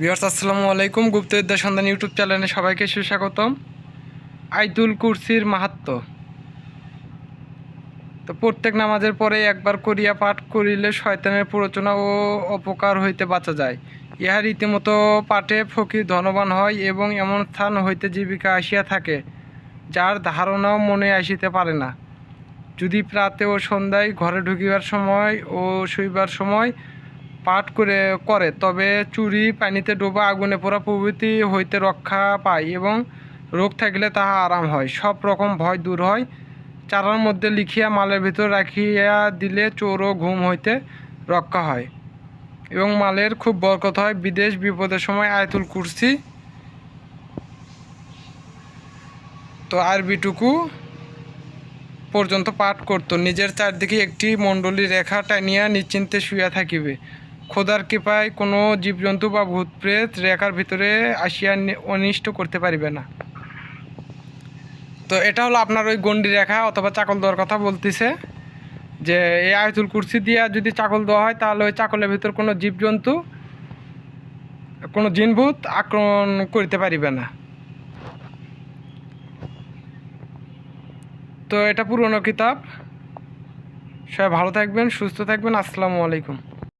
Viewers, আসসালামু আলাইকুম। গুপ্তবিদ্যা সন্ধান ইউটিউব চ্যানেলে সবাইকে সুস্বাগতম। আইতুল কুরসির মাহাত্ম। তো প্রত্যেক নামাজের পরে একবার করিয়া পাঠ করিলে শয়তানের প্ররোচনা ও অপকার হইতে বাঁচা যায়। ইহা রীতিমতো পাঠে ফকির ধনবান হয় এবং এমন স্থান হইতে জীবিকা আসিয়া থাকে, যার ধারণাও মনে আসিতে পারে না। যদি প্রাতে ও সন্ধ্যায় ঘরে ঢুকিবার সময় ও শুইবার সময় পাঠ করে করে। তবে চুরি, পানিতে ডোবা, আগুনে পোড়া প্রভৃতি হইতে রক্ষা পায় এবং রোগ থাকলে তাহা আরাম হয়। সব রকম ভয় দূর হয়। চারার মধ্যে লিখিয়া মালের ভিতর রাখিয়া দিলে চোর ও ঘুম হইতে রক্ষা হয়। এবং মালের খুব বরকত হয়। বিদেশ বিপদের সময় আয়তুল কুরসি। তো আরবিটুকু পর্যন্ত পাঠ করত। নিজের চারদিকে একটি মণ্ডলী রেখা টানিয়া নিশ্চিন্তে শুইয়া থাকিবে। খোদার কৃপায় কোনো জীবজন্তু বা ভূত প্রেত রেখার ভিতরে আসিয়া অনিষ্ট করতে পারিবে না। তো এটা হলো আপনার ওই গন্ডি রেখা অথবা চাকল দেওয়ার কথা বলতেছে, যে এই আয়তুল কুরসি দিয়া যদি চাকল দেওয়া হয়, তাহলে ওই চাকলের ভিতর কোনো জীবজন্তু, কোনো জিনভূত আক্রমণ করতে পারিবে না। তো এটা পুরনো কিতাব। সবাই ভালো থাকবেন, সুস্থ থাকবেন। আসসালামু আলাইকুম।